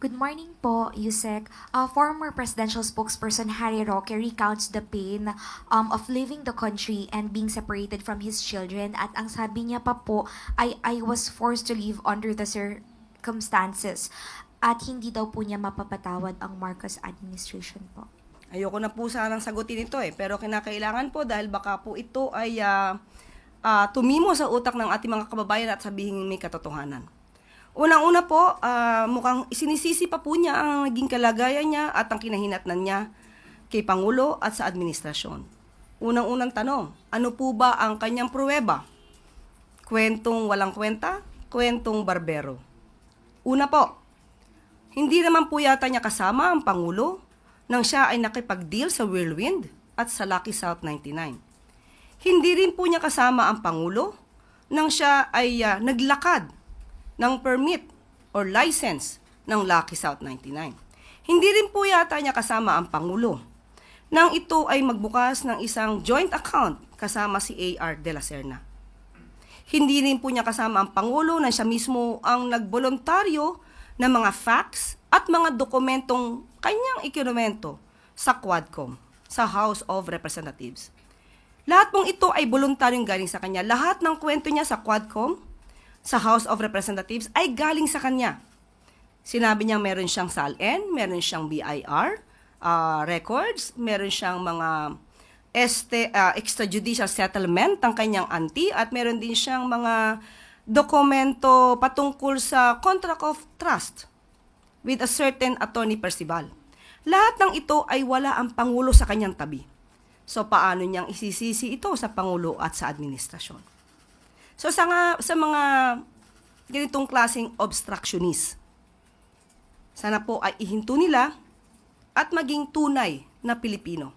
Good morning po, Yusek. Uh, former presidential spokesperson Harry Roque recounts the pain um, of leaving the country and being separated from his children. At ang sabi niya pa po ay I was forced to leave under the circumstances. At hindi daw po niya mapapatawad ang Marcos administration po. Ayoko na po sanang sagutin ito eh, pero kinakailangan po dahil baka po ito ay ah, ah, tumimo sa utak ng ating mga kababayan at sabihin may katotohanan. Unang-una po, ah, mukhang sinisisi pa po niya ang naging kalagayan niya at ang kinahinatnan niya kay Pangulo at sa administrasyon. Unang-unang tanong, ano po ba ang kanyang pruweba? Kwentong walang kwenta? Kwentong barbero? Una po, hindi naman po yata niya kasama ang Pangulo nang siya ay nakipag-deal sa Whirlwind at sa Lucky South 99. Hindi rin po niya kasama ang Pangulo nang siya ay ah, naglakad ng permit or license ng Lucky South 99. Hindi rin po yata niya kasama ang Pangulo nang ito ay magbukas ng isang joint account kasama si A.R. De La Serna. Hindi rin po niya kasama ang Pangulo na siya mismo ang nagboluntaryo ng mga facts at mga dokumentong kanyang ikinumento sa Quadcom, sa House of Representatives. Lahat pong ito ay voluntaryong galing sa kanya. Lahat ng kwento niya sa Quadcom, sa House of Representatives, ay galing sa kanya. Sinabi niya meron siyang SALN, meron siyang BIR ah, records, meron siyang mga este, ah, extrajudicial settlement ng kanyang auntie at meron din siyang mga dokumento patungkol sa contract of trust with a certain attorney Percival. Lahat ng ito ay wala ang Pangulo sa kanyang tabi. So paano niyang isisisi ito sa Pangulo at sa administrasyon? So sa, nga, sa mga ganitong klaseng obstructionist, sana po ay ihinto nila at maging tunay na Pilipino.